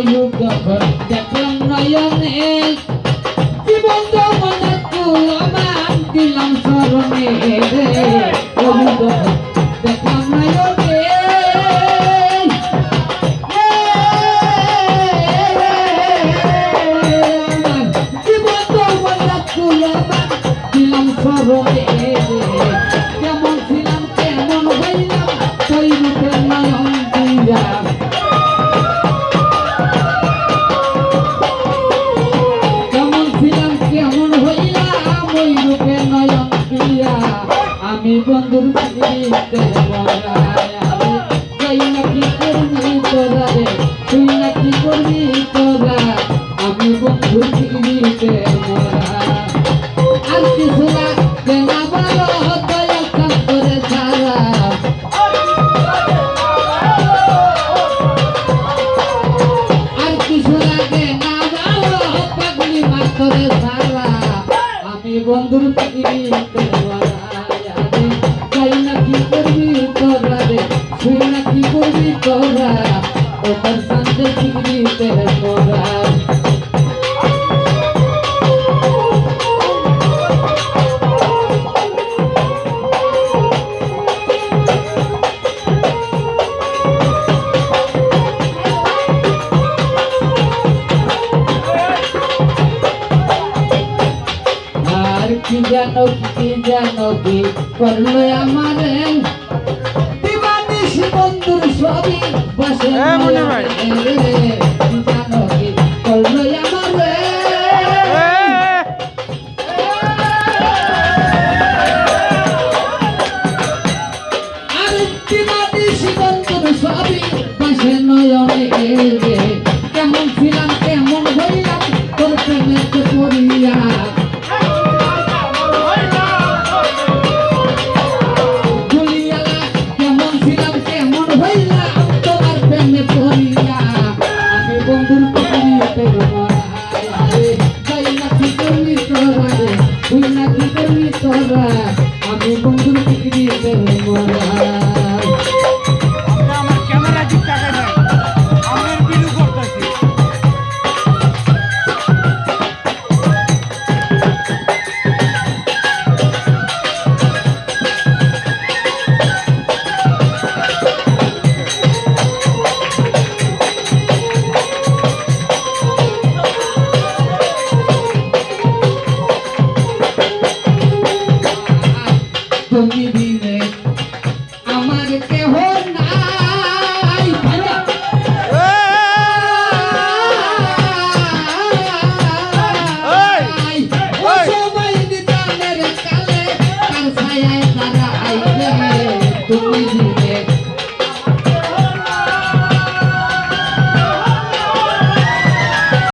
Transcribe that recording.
you go, but that বন্ধুর পিড়িতে আমি কই না করবি। তোরা রে তুই না করবি তোরা আমি বন্ধুর পিড়িতে মরা আর কিছু না বলো দয়া কাম করে ছাড়া আর কিছু না ভালো পাগলি মাতরে সারা আমি বন্ধুর পিড়িতে রে তুই না কি করবি তোরা ওটার সাথে পিড়িতে মরা আর কি জানো কি জানো কি করল আমারে দিবানিস বন্ধুর সবই বসে হ্যাঁ, মনে হয় কেমন ছিলাম কেমন হইলাম তোর প্রেমে পড়িয়া তুমি দিলে আমার কেহ নাই। সবাই দিতামের কালে কার ছায় তারা আইলে তুমি দিলে